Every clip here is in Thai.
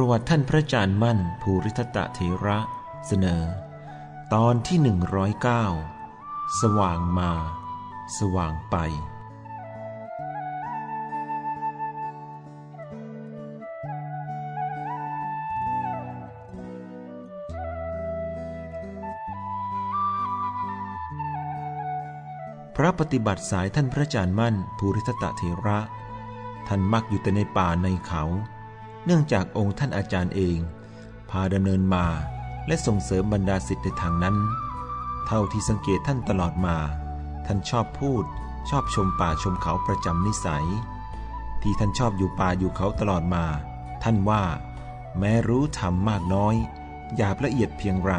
ประวัติท่านพระอาจารย์มั่น ภูริทัตเถระเสนอ ตอนที่109สว่างมา สว่างไป พระปฏิบัติสายท่านพระอาจารย์มั่นภูริทัตเถระ ท่านมักอยู่แต่ในป่าในเขา เนื่องจากองค์ท่านอาจารย์เอง พาดำเนินมา และส่งเสริมบรรดาสิทธิ์ในทางนั้น เท่าที่สังเกตท่านตลอดมา ท่านชอบพูด ชอบชมป่าชมเขาประจำนิสัย ที่ท่านชอบอยู่ป่าอยู่เขาตลอดมา ท่านว่า แม้รู้ธรรมมากน้อยหยาบละเอียดเพียงไร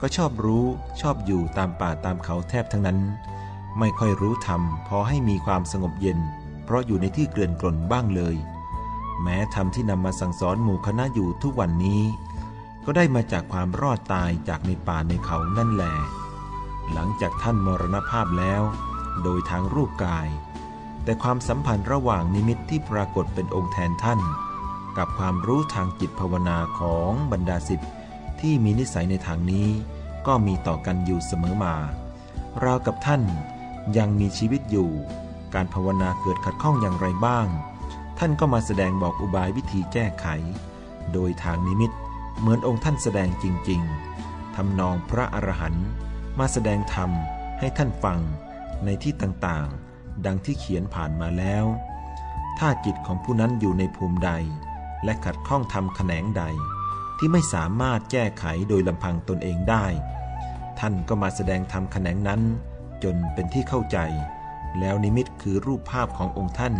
ก็ชอบรู้ชอบอยู่ตามป่าตามเขาแทบทั้งนั้น ไม่ค่อยรู้ธรรมพอให้มีความสงบเย็น เพราะอยู่ในที่เกลื่อนกล่นบ้างเลย แม้ธรรมที่นำมาสั่งสอนหมู่คณะอยู่ทุกวันนี้ ก็ได้มาจากความรอดตายจากในป่าในเขานั่นแหละหลังจากท่านมรณภาพแล้ว โดยทางรูปกาย แต่ความสัมพันธ์ระหว่างนิมิตที่ปรากฏเป็นองค์แทนท่าน กับความรู้ทางจิตภาวนาของบรรดาสิทธิ์ที่มีนิสัยในทางนี้ ก็มีต่อกันอยู่เสมอมา ราวกับท่านยังมีชีวิตอยู่ การภาวนาเกิดขัดข้องอย่างไรบ้าง ท่านก็มาแสดงบอกอุบายวิธีแก้ไข โดยทางนิมิต เหมือนองค์ท่านแสดงจริง ๆทำนองพระอรหันต์มาแสดงธรรมให้ท่านฟังในที่ต่างๆ ดังที่เขียนผ่านมาแล้ว ถ้าจิตของผู้นั้นอยู่ในภูมิใด และขัดข้องทำแขนงใด ที่ไม่สามารถแก้ไขโดยลำพังตนเองได้ ท่านก็มาแสดงธรรมแขนงนั้น จนเป็นที่เข้าใจ แล้วนิมิตคือรูปภาพขององค์ท่าน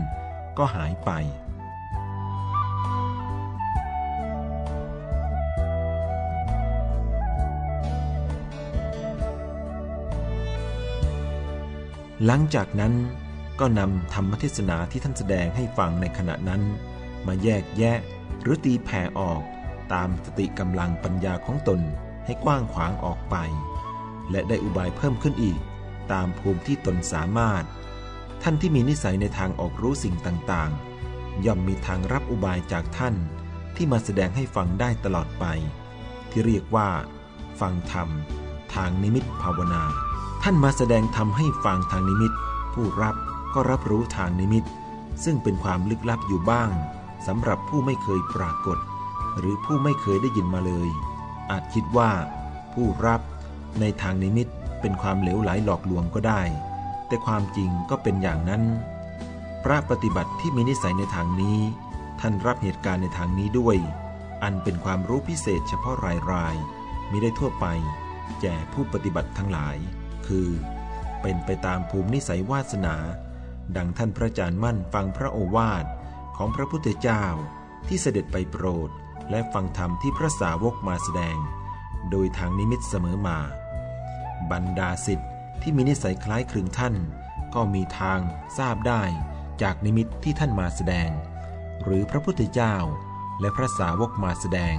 ก็หายไป หลังจากนั้นก็นำธรรมเทศนาที่ท่านแสดงให้ฟังในขณะนั้น มาแยกแยะหรือตีแผ่ออกตามสติกำลังปัญญาของตนให้กว้างขวางออกไป และได้อุบายเพิ่มขึ้นอีก ตามภูมิที่ตนสามารถ ท่านที่มีนิสัยในทางออกรู้สิ่งต่างๆ ย่อมมีทางรับอุบายจากท่านที่มาแสดงให้ฟังได้ตลอดไป ที่เรียกว่า ฟังธรรม ทางนิมิตภาวนา ท่านมาแสดงธรรมให้ฟังทางนิมิต ผู้รับก็รับรู้ทางนิมิต ซึ่งเป็นความลึกลับอยู่บ้างสำหรับผู้ไม่เคยปรากฏ หรือผู้ไม่เคยได้ยินมาเลย อาจคิดว่า ผู้รับในทางนิมิตเป็นความเหลวไหลหลอกลวงก็ได้ แต่ความจริงก็เป็นอย่างนั้น พระปฏิบัติที่มีนิสัยในทางนี้ ท่านรับเหตุการณ์ในทางนี้ด้วย อันเป็นความรู้พิเศษเฉพาะรายรายมิได้ทั่วไปแก่ผู้ปฏิบัติทั้งหลาย คือ เป็นไปตามภูมินิสัยวาสนา ดังท่านพระอาจารย์มั่นฟังพระโอวาทของพระพุทธเจ้าที่เสด็จไปโปรดและฟังธรรมที่พระสาวกมาแสดง โดยทางนิมิตเสมอมา บรรดาสิทธิที่มีนิสัยคล้ายคลึงท่าน ก็มีทางทราบได้จากนิมิตที่ท่านมาแสดง หรือพระพุทธเจ้าและพระสาวกมาแสดง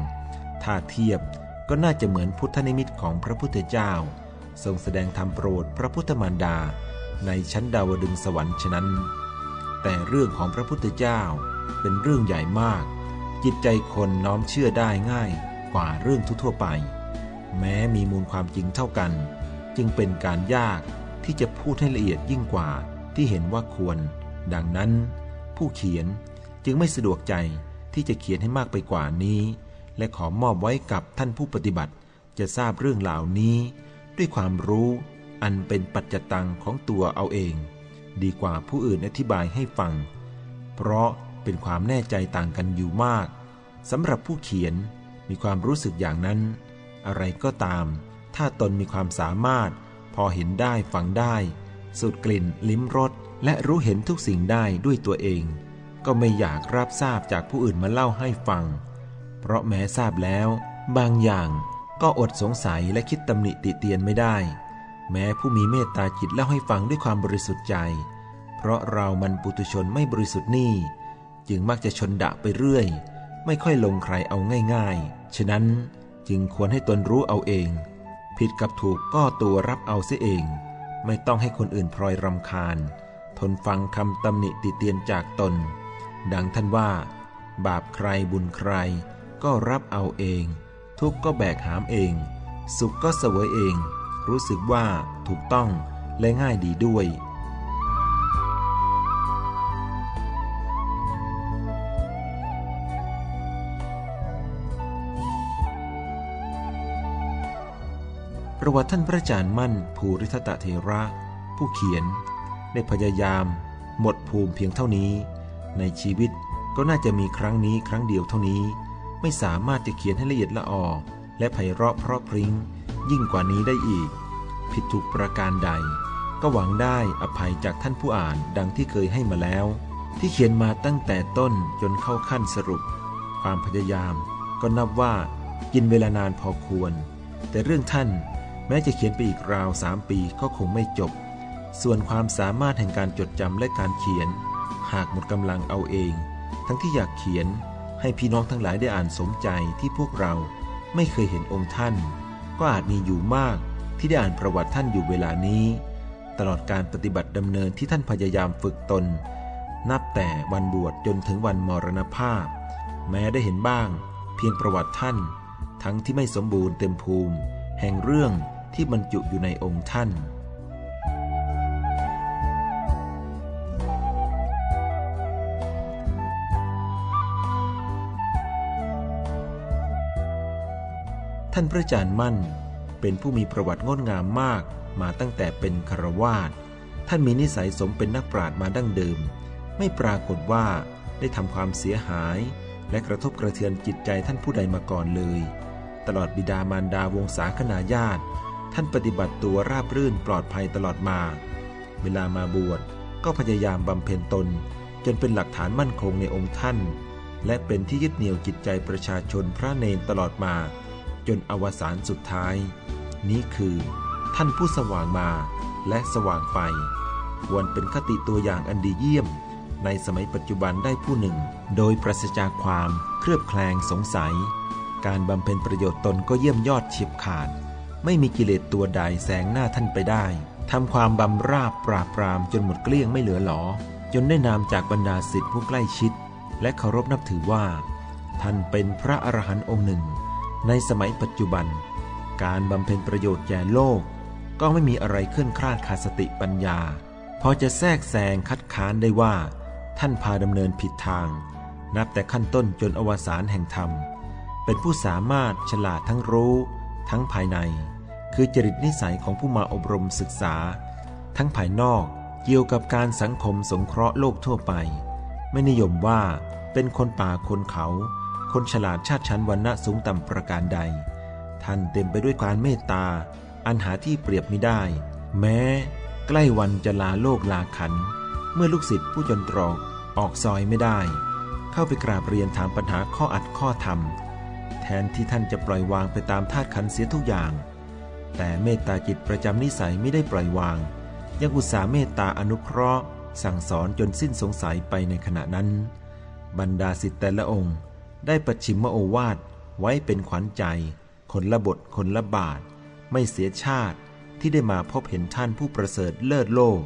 ถ้าเทียบก็น่าจะเหมือนพุทธนิมิตของพระพุทธเจ้า ทรงแสดงธรรมโปรดพระพุทธมารดาในชั้นดาวดึงสวรรค์ฉะนั้น แต่เรื่องของพระพุทธเจ้าเป็นเรื่องใหญ่มาก จิตใจคนน้อมเชื่อได้ง่ายกว่าเรื่องทั่วไป แม้มีมูลความจริงเท่ากัน จึงเป็นการยากที่จะพูดให้ละเอียดยิ่งกว่าที่เห็นว่าควร ดังนั้น ผู้เขียนจึงไม่สะดวกใจที่จะเขียนให้มากไปกว่านี้ และขอมอบไว้กับท่านผู้ปฏิบัติจะทราบเรื่องเหล่านี้ ด้วยความรู้อันเป็นปัจจตังของตัวเอาเอง ดีกว่าผู้อื่นอธิบายให้ฟัง เพราะเป็นความแน่ใจต่างกันอยู่มากสำหรับผู้เขียนมีความรู้สึกอย่างนั้น อะไรก็ตาม ถ้าตนมีความสามารถ พอเห็นได้ฟังได้ สูดกลิ่น ลิ้มรสและรู้เห็นทุกสิ่งได้ด้วยตัวเอง ก็ไม่อยากรับทราบจากผู้อื่นมาเล่าให้ฟัง เพราะแม้ทราบแล้ว บางอย่าง ก็อดสงสัยและคิดตำหนิติเตียนไม่ได้ แม้ผู้มีเมตตาจิตเล่าให้ฟังด้วยความบริสุทธิ์ใจ เพราะเรามันปุตุชนไม่บริสุทธิ์นี่ จึงมักจะชนดะไปเรื่อย ไม่ค่อยลงใครเอาง่ายๆ ฉะนั้นจึงควรให้ตนรู้เอาเอง ผิดกับถูกก็ตัวรับเอาเสียเอง ไม่ต้องให้คนอื่นพลอยรำคาญ ทนฟังคำตำหนิติเตียนจากตน ดังท่านว่า บาปใครบุญใครก็รับเอาเอง ทุกข์ก็แบกหามเอง สุขก็เสวยเอง รู้สึกว่าถูกต้องและง่ายดีด้วย ประวัติท่านพระอาจารย์มั่นภูริทัตเถระ ผู้เขียน ได้พยายาม หมดภูมิเพียงเท่านี้ ในชีวิตก็น่าจะมีครั้งนี้ครั้งเดียวเท่านี้ ไม่สามารถจะเขียนให้ละเอียดละออและไพเราะเพราะพริ้ง ยิ่งกว่านี้ได้อีก ผิดถูกประการใด ก็หวังได้อภัยจากท่านผู้อ่านดังที่เคยให้มาแล้ว ที่เขียนมาตั้งแต่ต้นจนเข้าขั้นสรุป ความพยายาม ก็นับว่ากินเวลานานพอควร แต่เรื่องท่านแม้จะเขียนไปอีกราวสามปีก็คงไม่จบ ส่วนความสามารถแห่งการจดจำและการเขียน หากหมดกำลังเอาเอง ทั้งที่อยากเขียน ให้พี่น้องทั้งหลายได้อ่านสมใจที่พวกเราไม่เคยเห็นองค์ท่าน ก็อาจมีอยู่มากที่ได้อ่านประวัติท่านอยู่เวลานี้ ตลอดการปฏิบัติดำเนินที่ท่านพยายามฝึกตน นับแต่วันบวชจนถึงวันมรณภาพ แม้ได้เห็นบ้าง เพียงประวัติท่าน ทั้งที่ไม่สมบูรณ์เต็มภูมิ แห่งเรื่องที่บรรจุอยู่ในองค์ท่าน ท่านพระอาจารย์มั่น เป็นผู้มีประวัติงดงามมากมาตั้งแต่เป็นคารวาสท่านมีนิสัยสมเป็นนักปราชญ์มาดั้งเดิม ไม่ปรากฏว่าได้ทำความเสียหาย และกระทบกระเทือนจิตใจท่านผู้ใดมาก่อนเลย ตลอดบิดามารดาวงศาคณาญาติ ท่านปฏิบัติตัวราบรื่นปลอดภัยตลอดมา เวลามาบวชก็พยายามบำเพ็ญตน จนเป็นหลักฐานมั่นคงในองค์ท่าน และเป็นที่ยึดเหนี่ยวจิตใจประชาชนพระเนนตลอดมา จนอวสานสุดท้าย นี้คือ ท่านผู้สว่างมาและสว่างไป ควรเป็นคติตัวอย่างอันดีเยี่ยม ในสมัยปัจจุบันได้ผู้หนึ่ง โดยปราศจากความเครือบแคลงสงสัย การบำเพ็ญประโยชน์ตนก็เยี่ยมยอดเฉียบขาด ไม่มีกิเลสตัวใดแสงหน้าท่านไปได้ทำความบำราบปราบปรามจนหมดเกลี้ยงไม่เหลือหลอ จนได้นามจากบรรดาศิษย์ผู้ใกล้ชิด และเคารพนับถือว่า ท่านเป็นพระอรหันต์องค์หนึ่ง ในสมัยปัจจุบัน การบำเพ็ญประโยชน์แก่โลก ก็ไม่มีอะไรเคลื่อนคลาดขาดสติปัญญา พอจะแทรกแซงคัดค้านได้ว่า ท่านพาดำเนินผิดทาง นับแต่ขั้นต้นจนอวสานแห่งธรรม เป็นผู้สามารถฉลาดทั้งรู้ ทั้งภายใน คือจริตนิสัยของผู้มาอบรมศึกษา ทั้งภายนอกเกี่ยวกับการสังคมสงเคราะห์โลกทั่วไป ไม่นิยมว่าเป็นคนป่าคนเขา คนฉลาดชาติชั้นวรรณะสูงต่ำประการใด ท่านเต็มไปด้วยความเมตตา อันหาที่เปรียบไม่ได้ แม้ ใกล้วันจะลาโลกลาขัน เมื่อลูกศิษย์ผู้จนตรอกออกซอยไม่ได้ เข้าไปกราบเรียนถามปัญหาข้ออัดข้อธรรม แทนที่ท่านจะปล่อยวางไปตามธาตุขันเสียทุกอย่าง แต่เมตตาจิตประจำนิสัยไม่ได้ปล่อยวาง ยังอุตส่าห์เมตตาอนุเคราะห์ สั่งสอนจนสิ้นสงสัยไปในขณะนั้น บรรดาสิทธิแต่ละองค์ ได้ประชิมโอวาทไว้เป็นขวัญใจคนละบทคนละบาท ไม่เสียชาติที่ได้มาพบเห็นท่านผู้ประเสริฐเลิศโลก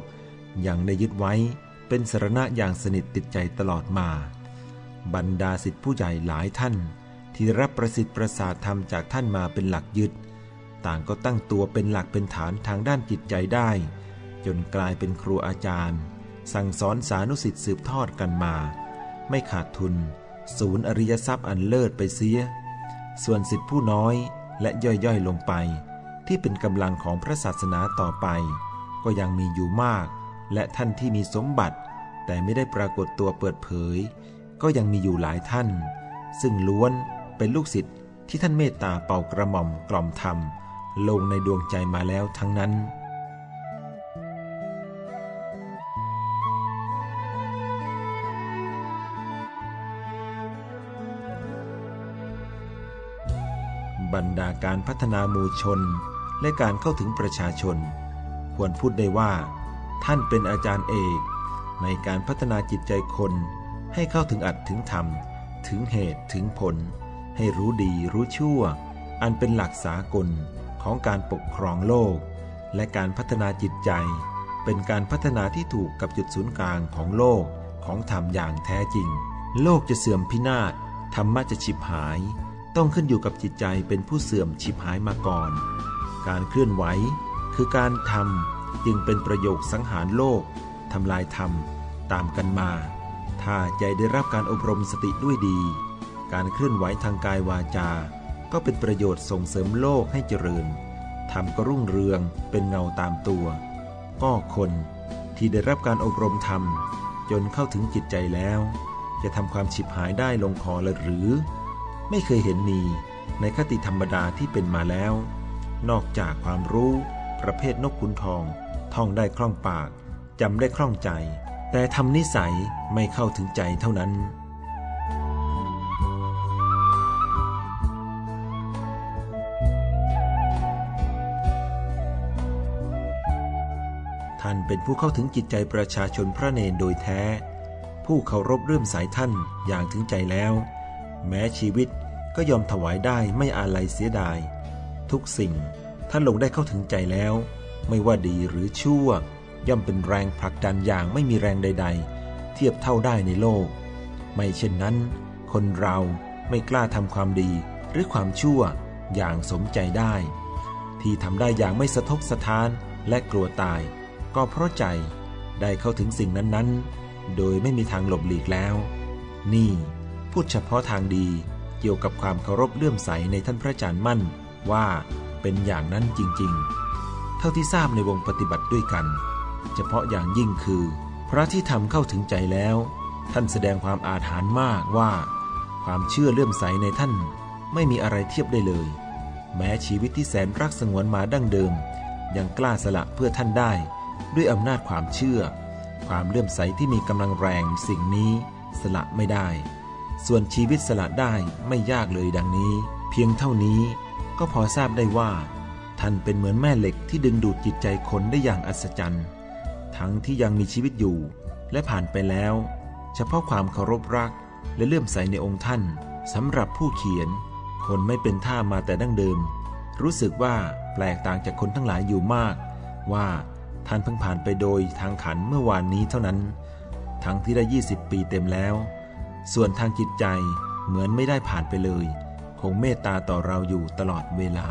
อย่างได้ยึดไว้เป็นสรณะอย่างสนิทติดใจตลอดมา บรรดาสิทธิผู้ใหญ่หลายท่าน ที่รับประสิทธิ์ประสาทธรรมจากท่านมาเป็นหลักยึด ต่างก็ตั้งตัวเป็นหลักเป็นฐานทางด้านจิตใจได้ จนกลายเป็นครูอาจารย์ สั่งสอนสานุสิทธิ์สืบทอดกันมา ไม่ขาดทุน ศูนย์อริยทรัพย์อันเลิศไปเสีย ส่วนสิทธิผู้น้อยและย่อยๆลงไป ที่เป็นกำลังของพระศาสนาต่อไป ก็ยังมีอยู่มาก และท่านที่มีสมบัติ แต่ไม่ได้ปรากฏตัวเปิดเผย ก็ยังมีอยู่หลายท่าน ซึ่งล้วนเป็นลูกศิษย์ที่ท่านเมตตาเป่ากระหม่อมกล่อมธรรมลงในดวงใจมาแล้วทั้งนั้น ดาการพัฒนาหมู่ชน และการเข้าถึงประชาชน ควรพูดได้ว่า ท่านเป็นอาจารย์เอก ในการพัฒนาจิตใจคน ให้เข้าถึงอัดถึงธรรม ถึงเหตุถึงผล ให้รู้ดีรู้ชั่ว อันเป็นหลักสากลของการปกครองโลก และการพัฒนาจิตใจ เป็นการพัฒนาที่ถูกกับจุดศูนย์กลางของโลกของธรรมอย่างแท้จริง โลกจะเสื่อมพินาศธรรมะจะฉิบหาย ต้องขึ้นอยู่กับจิตใจเป็นผู้เสื่อมฉิบหายมาก่อน การเคลื่อนไหว คือการทำจึงเป็นประโยคสังหารโลกทำลายธรรมตามกันมา ถ้าใจได้รับการอบรมสติด้วยดี การเคลื่อนไหวทางกายวาจา ก็เป็นประโยชน์ส่งเสริมโลกให้เจริญธรรมก็รุ่งเรืองเป็นเงาตามตัว ก็คนที่ได้รับการอบรมธรรม จนเข้าถึงจิตใจแล้ว จะทำความฉิบหายได้ลงคอเลยหรือ ไม่เคยเห็นมีในคติธรรมดาที่เป็นมาแล้ว นอกจากความรู้ประเภทนกขุนทอง ท่องได้คล่องปากจำได้คล่องใจ แต่ทำนิสัยไม่เข้าถึงใจเท่านั้น ท่านเป็นผู้เข้าถึงจิตใจประชาชนพระเนนโดยแท้ ผู้เคารพเรื่มสายท่านอย่างถึงใจแล้ว แม้ชีวิตก็ยอมถวายได้ไม่อาลัยเสียดาย ทุกสิ่งท่านลงได้เข้าถึงใจแล้ว ไม่ว่าดีหรือชั่ว ย่อมเป็นแรงผลักดันอย่างไม่มีแรงใด ๆ เทียบเท่าได้ในโลก ไม่เช่นนั้น คนเราไม่กล้าทำความดีหรือความชั่วอย่างสมใจได้ ที่ทำได้อย่างไม่สะทกสะท้านและกลัวตาย ก็เพราะใจได้เข้าถึงสิ่งนั้นๆ โดยไม่มีทางหลบหลีกแล้ว นี่ พูดเฉพาะทางดีเกี่ยวกับความเคารพเลื่อมใสในท่านพระอาจารย์มั่นว่าเป็นอย่างนั้นจริงๆ เท่าที่ทราบในวงปฏิบัติด้วยกัน เฉพาะอย่างยิ่งคือ พระที่ทำเข้าถึงใจแล้ว ท่านแสดงความอาถรรพ์มากว่า ความเชื่อเลื่อมใสในท่านไม่มีอะไรเทียบได้เลย แม้ชีวิตที่แสนรักสงวนมาดั้งเดิม ยังกล้าสละเพื่อท่านได้ ด้วยอำนาจความเชื่อ ความเลื่อมใสที่มีกำลังแรงสิ่งนี้สละไม่ได้ ส่วนชีวิตสละได้ไม่ยากเลยดังนี้ เพียงเท่านี้ก็พอทราบได้ว่า ท่านเป็นเหมือนแม่เหล็กที่ดึงดูดจิตใจคนได้อย่างอัศจรรย์ ทั้งที่ยังมีชีวิตอยู่ และผ่านไปแล้ว เฉพาะความเคารพรัก และเลื่อมใสในองค์ท่านสำหรับผู้เขียน คนไม่เป็นท่ามาแต่ดั้งเดิม รู้สึกว่าแปลกต่างจากคนทั้งหลายอยู่มาก ว่าท่านเพิ่งผ่านไปโดยทางขันเมื่อวานนี้เท่านั้น ทั้งที่ได้ 20 ปีเต็มแล้ว ส่วนทางจิตใจเหมือนไม่ได้ผ่านไปเลย คงเมตตาต่อเราอยู่ตลอดเวลา